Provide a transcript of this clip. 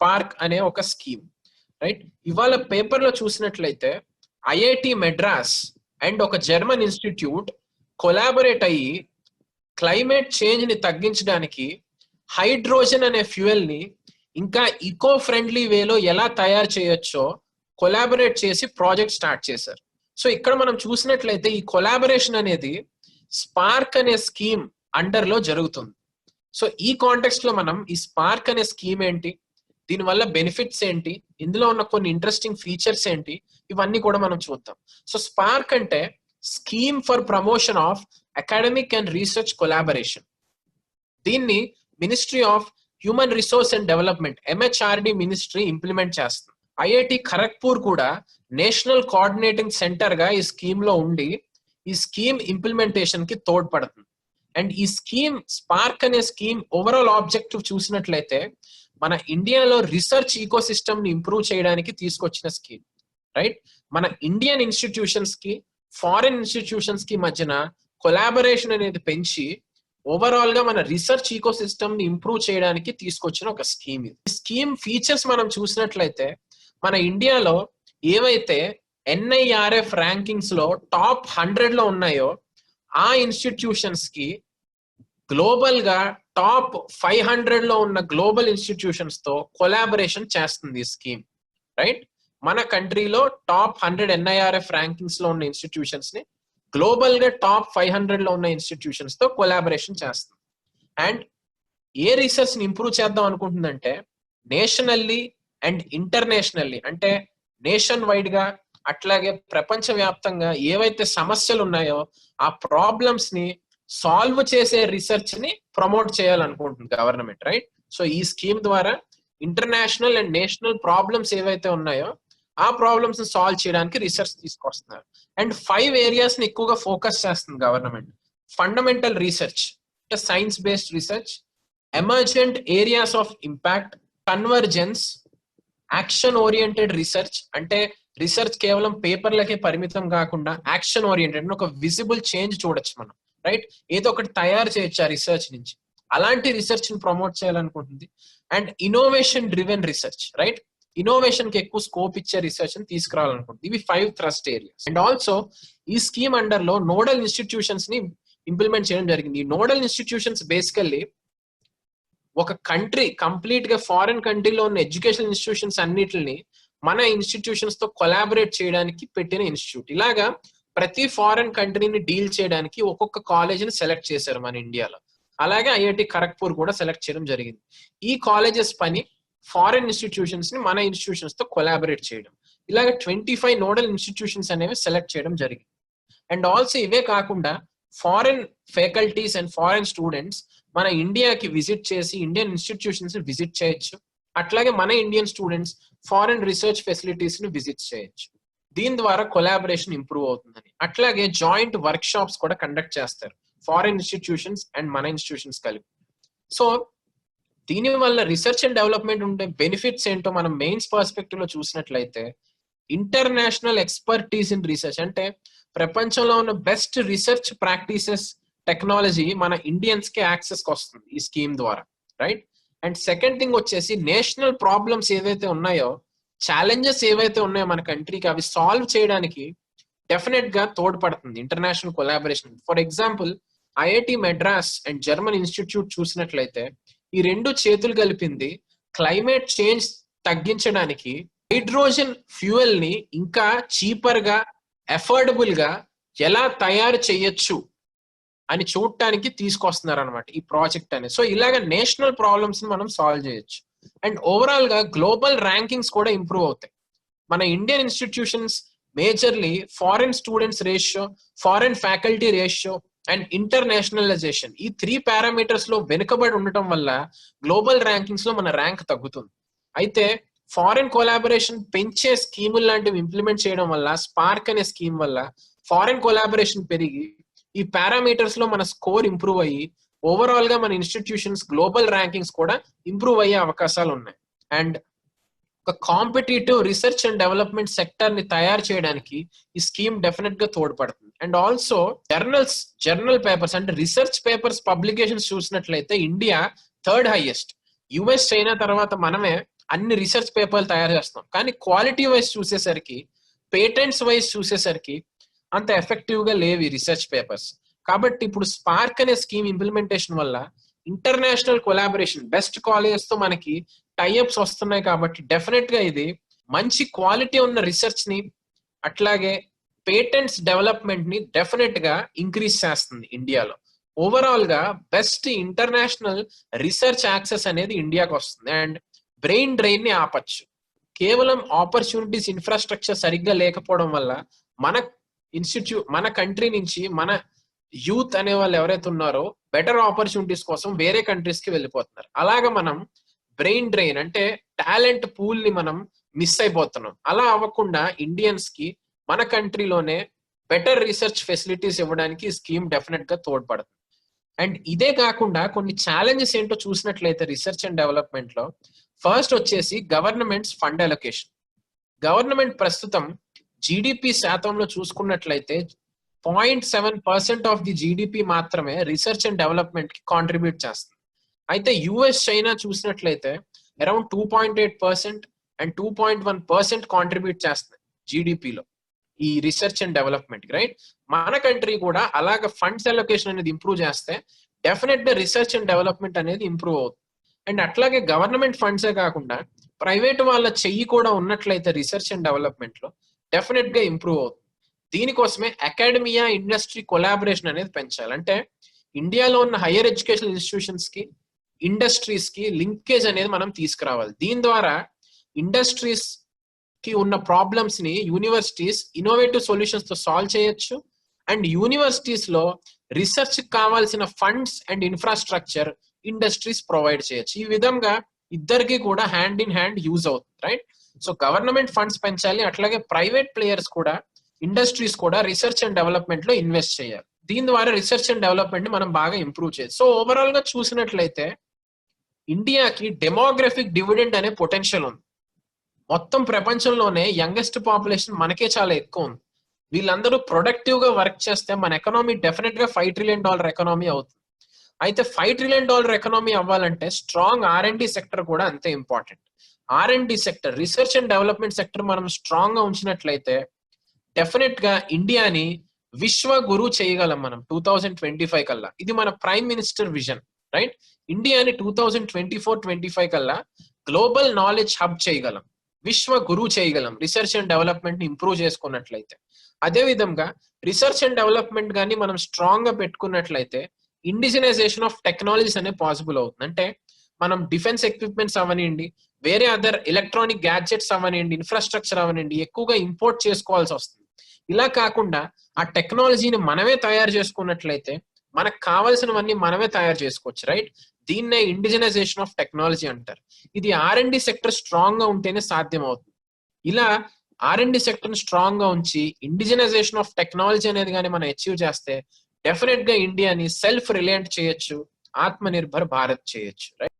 Spark అనే ఒక scheme right? ఇవాళ పేపర్లో చూసినట్లయితే ఐఐటి మెడ్రాస్ అండ్ ఒక జర్మన్ ఇన్స్టిట్యూట్ కొలాబరేట్ అయ్యి క్లైమేట్ చేంజ్ని తగ్గించడానికి హైడ్రోజన్ అనే ఫ్యూయల్ని ఇంకా ఈకో ఫ్రెండ్లీ వేలో ఎలా తయారు చేయొచ్చో కొలాబరేట్ చేసి ప్రాజెక్ట్ స్టార్ట్ చేశారు. సో ఇక్కడ మనం చూసినట్లయితే ఈ కొలాబరేషన్ అనేది స్పార్క్ అనే స్కీమ్ అండర్లో జరుగుతుంది. సో ఈ కాంటెక్స్ట్లో మనం ఈ స్పార్క్ అనే స్కీమ్ ఏంటి? దీనివల్ల బెనిఫిట్స్ ఏంటి? ఇందులో ఉన్న కొన్ని ఇంట్రెస్టింగ్ ఫీచర్స్ ఏంటి? ఇవన్నీ కూడా మనం చూద్దాం. సో స్పార్క్ అంటే scheme for promotion of academic and research collaboration దీన్ని ministry of human resource and development MHRD ministry implement చేస్తుంది. ఐఐటి ఖరగ్పూర్ కూడా నేషనల్ కోఆర్డినేటింగ్ సెంటర్గా ఈ స్కీమ్లో ఉండి ఈ స్కీమ్ ఇంప్లిమెంటేషన్కి తోడ్పడుతుంది. అండ్ ఈ స్కీమ్ స్పార్క్ అనే స్కీమ్ ఓవరాల్ ఆబ్జెక్టివ్ చూసినట్లయితే మన ఇండియాలో రీసెర్చ్ ఈకో ని ఇంప్రూవ్ చేయడానికి తీసుకొచ్చిన స్కీమ్ రైట్ మన ఇండియన్ ఇన్స్టిట్యూషన్స్కి ఫారిన్ ఇన్స్టిట్యూషన్స్కి మధ్యన కొలాబరేషన్ అనేది పెంచి ఓవరాల్గా మన రీసెర్చ్ ఈకో ని ఇంప్రూవ్ చేయడానికి తీసుకొచ్చిన ఒక స్కీమ్ ఇది. ఈ స్కీమ్ ఫీచర్స్ మనం చూసినట్లయితే మన ఇండియాలో ఏవైతే ఎన్ఐఆర్ఎఫ్ ర్యాంకింగ్స్లో టాప్ హండ్రెడ్లో ఉన్నాయో ఆ ఇన్స్టిట్యూషన్స్కి గ్లోబల్గా టాప్ ఫైవ్ హండ్రెడ్లో ఉన్న గ్లోబల్ ఇన్స్టిట్యూషన్స్తో కొలాబరేషన్ చేస్తుంది ఈ స్కీమ్ రైట్? మన కంట్రీలో టాప్ హండ్రెడ్ ఎన్ఐఆర్ఎఫ్ ర్యాంకింగ్స్లో ఉన్న ఇన్స్టిట్యూషన్స్ని గ్లోబల్గా టాప్ ఫైవ్ హండ్రెడ్లో ఉన్న ఇన్స్టిట్యూషన్స్తో కొలాబరేషన్ చేస్తుంది. అండ్ ఏ రీసెర్చ్ని ఇంప్రూవ్ చేద్దాం అనుకుంటుందంటే నేషనల్లీ అండ్ ఇంటర్నేషనల్లీ అంటే నేషన్ వైడ్గా అట్లాగే ప్రపంచ వ్యాప్తంగా ఏవైతే సమస్యలు ఉన్నాయో ఆ ప్రాబ్లమ్స్ని సాల్వ్ చేసే రీసెర్చ్ని ప్రమోట్ చేయాలనుకుంటుంది గవర్నమెంట్ రైట్ సో ఈ స్కీమ్ ద్వారా ఇంటర్నేషనల్ అండ్ నేషనల్ ప్రాబ్లమ్స్ ఏవైతే ఉన్నాయో ఆ ప్రాబ్లమ్స్ని సాల్వ్ చేయడానికి రీసెర్చ్ తీసుకొస్తున్నారు. అండ్ ఫైవ్ ఏరియాస్ని ఎక్కువగా ఫోకస్ చేస్తుంది గవర్నమెంట్ ఫండమెంటల్ రీసెర్చ్ అంటే science based research emergent areas of impact convergence action oriented research అంటే రీసెర్చ్ కేవలం పేపర్లకే పరిమితం కాకుండా యాక్షన్ ఓరియంటెడ్ ఒక విజిబుల్ చేంజ్ చూడొచ్చు మనం. రైట్ ఏదో ఒకటి తయారు చేయొచ్చు ఆ రీసెర్చ్ నుంచి. అలాంటి రీసెర్చ్ని promote చేయాలనుకుంటుంది. And innovation driven research right ఇన్నోవేషన్కి ఎక్కువ స్కోప్ ఇచ్చే రీసెర్చ్ని తీసుకురావాలనుకుంటుంది. ఇవి five thrust areas and also ఈ స్కీమ్ అండర్లో నోడల్ ఇన్స్టిట్యూషన్స్ని ఇంప్లిమెంట్ చేయడం జరిగింది. ఈ నోడల్ ఇన్స్టిట్యూషన్స్ బేసికల్లీ ఒక కంట్రీ కంప్లీట్గా ఫారిన్ కంట్రీలో ఉన్న ఎడ్యుకేషన్ ఇన్స్టిట్యూషన్స్ అన్నిటిని మన ఇన్స్టిట్యూషన్స్తో కొలాబరేట్ చేయడానికి పెట్టిన ఇన్స్టిట్యూట్ ఇలాగా ప్రతి ఫారిన్ కంట్రీని డీల్ చేయడానికి ఒక్కొక్క కాలేజీని సెలెక్ట్ చేశారు మన ఇండియాలో. అలాగే ఐఐటి ఖరగ్పూర్ కూడా సెలెక్ట్ చేయడం జరిగింది. ఈ కాలేజెస్ పని ఫారిన్ ఇన్స్టిట్యూషన్స్ని మన ఇన్స్టిట్యూషన్స్తో కొలాబరేట్ చేయడం. ఇలాగ ట్వంటీ ఫైవ్ నోడల్ ఇన్స్టిట్యూషన్స్ అనేవి సెలెక్ట్ చేయడం జరిగింది. అండ్ ఆల్సో ఇవే కాకుండా foreign faculties and foreign students మన ఇండియాకి విజిట్ చేసి ఇండియన్ ఇన్స్టిట్యూషన్స్ విజిట్ చేయొచ్చు. అట్లాగే మన ఇండియన్ స్టూడెంట్స్ ఫారిన్ రీసెర్చ్ ఫెసిలిటీస్ని విజిట్ చేయొచ్చు. దీని ద్వారా కొలాబరేషన్ ఇంప్రూవ్ అవుతుందని. అట్లాగే జాయింట్ వర్క్ షాప్స్ కూడా కండక్ట్ చేస్తారు. ఫారిన్ ఇన్స్టిట్యూషన్స్ అండ్ మన ఇన్స్టిట్యూషన్స్ కలిపి. సో దీని వల్ల రీసెర్చ్ అండ్ డెవలప్మెంట్ ఉండే బెనిఫిట్స్ ఏంటో మనం మెయిన్స్ పర్స్పెక్టివ్లో చూసినట్లయితే ఇంటర్నేషనల్ ఎక్స్పర్టీస్ ఇన్ రీసెర్చ్ అంటే ప్రపంచంలో ఉన్న బెస్ట్ రీసెర్చ్ ప్రాక్టీసెస్ టెక్నాలజీ మన ఇండియన్స్కి యాక్సెస్ వస్తుంది ఈ స్కీమ్ ద్వారా. రైట్ అండ్ సెకండ్ థింగ్ వచ్చేసి నేషనల్ ప్రాబ్లమ్స్ ఏవైతే ఉన్నాయో ఛాలెంజెస్ ఏవైతే ఉన్నాయో మన కంట్రీకి అవి సాల్వ్ చేయడానికి డెఫినెట్గా తోడ్పడుతుంది international collaboration. For example IIT Madras and German institute చూసినట్లయితే ఈ రెండు చేతులు కలిపింది క్లైమేట్ చేంజ్ తగ్గించడానికి హైడ్రోజన్ ఫ్యూయల్ని ఇంకా చీపర్గా అఫోర్డబుల్గా ఎలా తయారు చేయొచ్చు అని చూడటానికి తీసుకొస్తున్నారు అనమాట ఈ ప్రాజెక్ట్ అనేది. సో ఇలాగ నేషనల్ ప్రాబ్లమ్స్ని మనం సాల్వ్ చేయొచ్చు. అండ్ ఓవరాల్గా గ్లోబల్ ర్యాంకింగ్స్ కూడా ఇంప్రూవ్ అవుతాయి. మన Indian institutions majorly foreign students ratio foreign faculty ratio and internationalization ఈ త్రీ పారామీటర్స్లో వెనుకబడి ఉండటం వల్ల గ్లోబల్ ర్యాంకింగ్స్లో మన ర్యాంక్ తగ్గుతుంది. అయితే ఫారిన్ కొలాబరేషన్ పెంచే స్కీములు లాంటివి ఇంప్లిమెంట్ చేయడం వల్ల స్పార్క్ అనే స్కీమ్ వల్ల ఫారిన్ కొలాబరేషన్ పెరిగి ఈ పారామీటర్స్లో మన స్కోర్ ఇంప్రూవ్ అయ్యి ఓవరాల్గా మన ఇన్స్టిట్యూషన్స్ గ్లోబల్ ర్యాంకింగ్స్ కూడా ఇంప్రూవ్ అయ్యే అవకాశాలు ఉన్నాయి. అండ్ ఒక కాంపిటేటివ్ రీసెర్చ్ అండ్ డెవలప్మెంట్ సెక్టర్ని తయారు చేయడానికి ఈ స్కీమ్ డెఫినెట్గా తోడ్పడుతుంది. And also journals journal papers అంటే రీసెర్చ్ పేపర్స్ పబ్లికేషన్స్ చూసినట్లయితే India third highest US China తర్వాత మనమే అన్ని రీసెర్చ్ పేపర్లు తయారు చేస్తాం కానీ క్వాలిటీ వైజ్ చూసేసరికి పేటెంట్స్ వైజ్ చూసేసరికి అంత ఎఫెక్టివ్గా లేవు రీసెర్చ్ పేపర్స్ కాబట్టి ఇప్పుడు స్పార్క్ అనే స్కీమ్ ఇంప్లిమెంటేషన్ వల్ల ఇంటర్నేషనల్ కొలాబరేషన్ బెస్ట్ కాలేజెస్తో మనకి టైఅప్స్ వస్తున్నాయి కాబట్టి డెఫినెట్గా ఇది మంచి క్వాలిటీ ఉన్న రీసెర్చ్ని అట్లాగే పేటెంట్స్ డెవలప్మెంట్ని డెఫినెట్గా ఇంక్రీజ్ చేస్తుంది ఇండియాలో. ఓవరాల్గా బెస్ట్ ఇంటర్నేషనల్ రీసెర్చ్ యాక్సెస్ అనేది ఇండియాకి వస్తుంది. అండ్ బ్రెయిన్ డ్రైన్ని ఆపచ్చు. కేవలం ఆపర్చునిటీస్ ఇన్ఫ్రాస్ట్రక్చర్ సరిగ్గా లేకపోవడం వల్ల మన ఇన్స్టిట్యూట్ మన కంట్రీ నుంచి మన యూత్ అనే వాళ్ళు ఎవరైతే ఉన్నారో బెటర్ ఆపర్చునిటీస్ కోసం వేరే కంట్రీస్కి వెళ్ళిపోతున్నారు. అలాగా మనం బ్రెయిన్ డ్రైన్ అంటే టాలెంట్ పూల్ని మనం మిస్ అయిపోతున్నాం. అలా అవ్వకుండా ఇండియన్స్కి మన కంట్రీలోనే బెటర్ రీసెర్చ్ ఫెసిలిటీస్ ఇవ్వడానికి ఈ స్కీమ్ డెఫినెట్గా తోడ్పడుతుంది. అండ్ ఇదే కాకుండా కొన్ని ఛాలెంజెస్ ఏంటో చూసినట్లయితే రీసెర్చ్ అండ్ డెవలప్మెంట్లో ఫస్ట్ వచ్చేసి గవర్నమెంట్స్ ఫండ్ అలొకేషన్ గవర్నమెంట్ ప్రస్తుతం జీడిపి శాతంలో చూసుకున్నట్లయితే point seven percent of the GDP మాత్రమే రీసెర్చ్ అండ్ డెవలప్మెంట్కి కాంట్రిబ్యూట్ చేస్తుంది. అయితే యుఎస్ చైనా చూసినట్లయితే around two point eight percent and two point one percent contribute చేస్తుంది జీడిపిలో ఈ రీసెర్చ్ అండ్ డెవలప్మెంట్ రైట్? మన కంట్రీ కూడా అలాగ ఫండ్స్ అలొకేషన్ అనేది ఇంప్రూవ్ చేస్తే డెఫినెట్గా రీసెర్చ్ అండ్ డెవలప్మెంట్ అనేది ఇంప్రూవ్ అవుతుంది. అండ్ అట్లాగే గవర్నమెంట్ ఫండ్సే కాకుండా ప్రైవేట్ వాళ్ళ చెయ్యి కూడా ఉన్నట్లయితే రీసెర్చ్ అండ్ డెవలప్మెంట్లో డెఫినెట్గా ఇంప్రూవ్ అవుతుంది. దీనికోసమే అకాడమియా ఇండస్ట్రీ కొలాబరేషన్ అనేది పెంచాలి. అంటే ఇండియాలో ఉన్న హైయర్ ఎడ్యుకేషన్ ఇన్స్టిట్యూషన్స్కి ఇండస్ట్రీస్కి లింకేజ్ అనేది మనం తీసుకురావాలి. దీని ద్వారా ఇండస్ట్రీస్కి ఉన్న ప్రాబ్లమ్స్ని యూనివర్సిటీస్ ఇన్నోవేటివ్ సొల్యూషన్స్తో సాల్వ్ చేయొచ్చు. అండ్ యూనివర్సిటీస్లో రీసెర్చ్ కావాల్సిన funds and infrastructure industries provide చేయొచ్చు. ఈ విధంగా ఇద్దరికి కూడా హ్యాండ్ ఇన్ హ్యాండ్ యూజ్ అవుతుంది రైట్? సో గవర్నమెంట్ ఫండ్స్ పెంచాలి. అట్లాగే ప్రైవేట్ ప్లేయర్స్ కూడా ఇండస్ట్రీస్ కూడా రీసెర్చ్ అండ్ డెవలప్మెంట్లో ఇన్వెస్ట్ చేయాలి. దీని ద్వారా రీసెర్చ్ అండ్ డెవలప్మెంట్ని మనం బాగా ఇంప్రూవ్ చేయాలి. సో ఓవరాల్గా చూసినట్లయితే ఇండియాకి డెమోగ్రఫిక్ డివిడెండ్ అనే పొటెన్షియల్ ఉంది. మొత్తం ప్రపంచంలోనే యంగెస్ట్ పాపులేషన్ మనకే చాలా ఎక్కువ ఉంది. వీళ్ళందరూ ప్రొడక్టివ్గా వర్క్ చేస్తే మన ఎకనామీ డెఫినెట్గా ఫైవ్ ట్రిలియన్ డాలర్ ఎకనామీ అవుతుంది. అయితే ఫైవ్ ట్రిలియన్ డాలర్ ఎకనామీ అవ్వాలంటే strong R and D sector కూడా అంతే important R and D sector research and development sector మనం స్ట్రాంగ్గా ఉంచినట్లయితే డెఫినెట్గా ఇండియాని విశ్వ గురు చేయగలం మనం టూ థౌజండ్ ట్వంటీ ఫైవ్ కల్లా. ఇది మన ప్రైమ్ మినిస్టర్ విజన్ రైట్? ఇండియాని two thousand twenty four twenty five కల్లా గ్లోబల్ నాలెడ్జ్ హబ్ చేయగలం విశ్వ గురువు చేయగలం రీసెర్చ్ అండ్ డెవలప్మెంట్ని ఇంప్రూవ్ చేసుకున్నట్లయితే. అదే విధంగా రీసెర్చ్ అండ్ డెవలప్మెంట్ కానీ మనం స్ట్రాంగ్గా పెట్టుకున్నట్లయితే ఇండిజినైజేషన్ ఆఫ్ టెక్నాలజీస్ అనేది పాసిబుల్ అవుతుంది. అంటే మనం డిఫెన్స్ ఎక్విప్మెంట్స్ అవనివ్వండి వేరే అదర్ ఎలక్ట్రానిక్ గ్యాడ్జెట్స్ అవనివ్వండి ఇన్ఫ్రాస్ట్రక్చర్ అవనివ్వండి ఎక్కువగా ఇంపోర్ట్ చేసుకోవాల్సి వస్తుంది. ఇలా కాకుండా ఆ టెక్నాలజీని మనమే తయారు చేసుకున్నట్లయితే మనకు కావాల్సినవన్నీ మనమే తయారు చేసుకోవచ్చు రైట్ దీన్నే ఇండిజినైజేషన్ ఆఫ్ టెక్నాలజీ అంటారు. ఇది ఆర్ అండ్ డి సెక్టర్ స్ట్రాంగ్గా ఉంటేనే సాధ్యం అవుతుంది ఇలా ఆర్ అండ్ డి సెక్టర్ స్ట్రాంగ్గా ఉంచి ఇండిజినైజేషన్ ఆఫ్ టెక్నాలజీ అనేది కానీ మనం అచీవ్ చేస్తే డెఫినెట్గా ఇండియాని సెల్ఫ్ రిలయంట్ చేయొచ్చు ఆత్మ నిర్భర్ భారత్ చేయొచ్చు రైట్